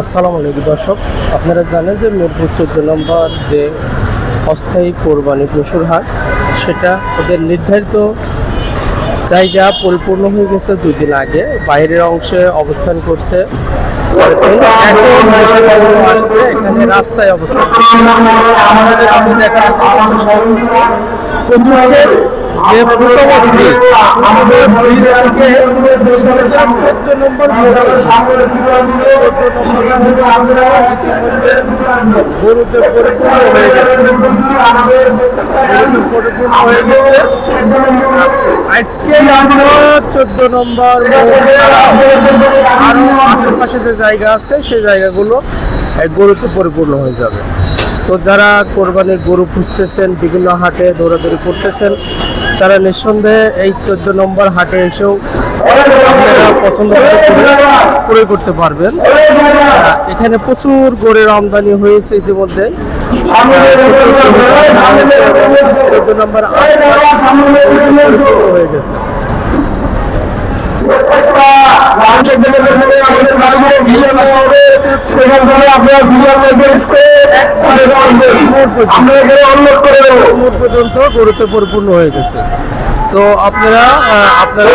আসসালামু আলাইকুম দর্শক, আপনারা জানেন যে মিরপুর চোদ্দ নম্বর যে অস্থায়ী কোরবানি পশুর হাট, সেটা ওদের নির্ধারিত জায়গা পরিপূর্ণ হয়ে গেছে দুই দিন আগে। বাইরের অংশে অবস্থান করছে এখন রাস্তায় অবস্থান করছে। আমাদের আমি যে ব্রিজ আমাদের ব্রিজ থেকে সরকার চোদ্দ নম্বর ইতিমধ্যে গরুতে পরিপূর্ণ হয়ে গেছে গরুতে পরিপূর্ণ হয়ে গেছে আজকে আমরা চোদ্দ নম্বর আশেপাশে যে জায়গা আছে সেই জায়গাগুলো গরুতে পরিপূর্ণ হয়ে যাবে তো যারা কোরবানির গরু খুঁজতেছেন বিভিন্ন হাটে দৌড়াদৌড়ি করতেছেন তারা নিঃসন্দেহে এই চোদ্দ নম্বর হাটে এসেও আপনারা পছন্দ করে ক্রয় করতে পারবেন। এখানে প্রচুর গরুর আমদানি হয়েছে ইতিমধ্যে। চোদ্দ নম্বর হয়ে গেছে। মোট পর্যন্ত গরুতে পরিপূর্ণ হয়ে গেছে। তো আপনারা আপনারা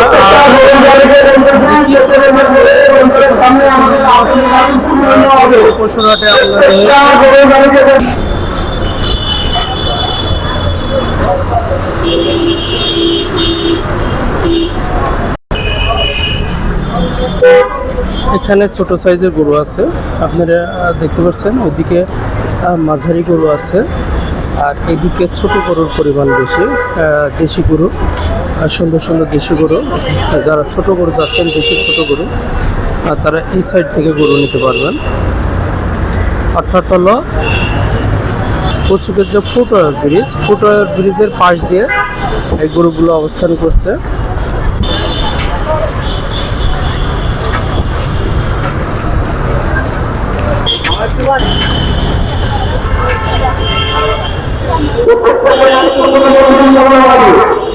এখানে ছোট সাইজের গরু আছে। আপনারা দেখতে পাচ্ছেন, ওইদিকে মাঝারি গরু আছে। আর এদিকে ছোট গরুর পরিমাণ বেশি দেশি গরু সুন্দর সুন্দর দেশি গরু। যারা ছোট গরু যাচ্ছেন দেশি ছোট গরু তারা এই সাইড থেকে গরু নিতে পারবেন। অর্থাৎ হল কচুকের যে ফুটওয়ার ব্রিজ ফুটওয়ার ব্রিজের পাশ দিয়ে এই গরুগুলো অবস্থান করছে।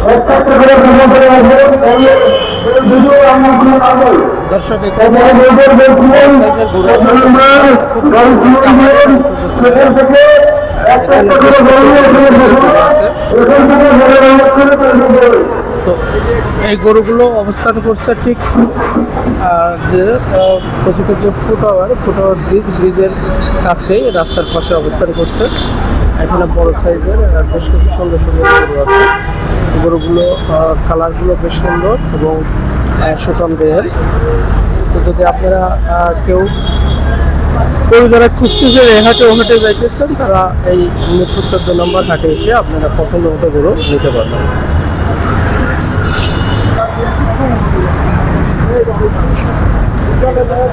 কিছু এই গরুগুলো অবস্থান করছে ঠিক যে কচুকের যে ফুটওভার ফুটওভার ব্রিজ, ব্রিজের কাছেই রাস্তার পাশে অবস্থান করছে। এখানে বড় সাইজের বেশ কিছু সুন্দর সুন্দর গরু আছে। গরুগুলো কালারগুলো বেশ সুন্দর এবং সুঠাম দেহের। তো যদি আপনারা কেউ গরু যারা খুঁজতেছেন এই হাটে ও হাটে যাইতেছেন, তারা এই মিরপুর চোদ্দ নম্বর হাটে এসে আপনারা পছন্দ মতো গরু নিতে পারবেন। এখানে বেশ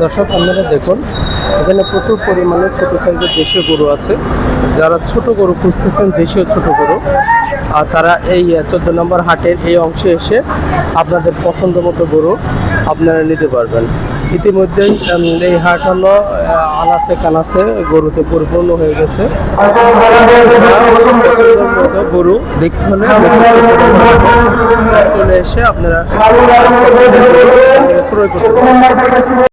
দর্শক আপনারা দেখুন এখানে প্রচুর পরিমাণে ছোট সাইজের দেশীয় গরু আছে। যারা ছোট গরু খুঁজতেছেন দেশীয় ছোট গরু আর তারা এই চোদ্দ নম্বর হাটের এই অংশে এসে আপনাদের পছন্দ মতো গরু আপনারা নিতে পারবেন। ইতিমধ্যেই এই হাট হলো আনাসে কানাসে গরুতে পরিপূর্ণ হয়ে গেছে। মতো গরু দেখতে হলে চলে এসে আপনারা ক্রয় করতে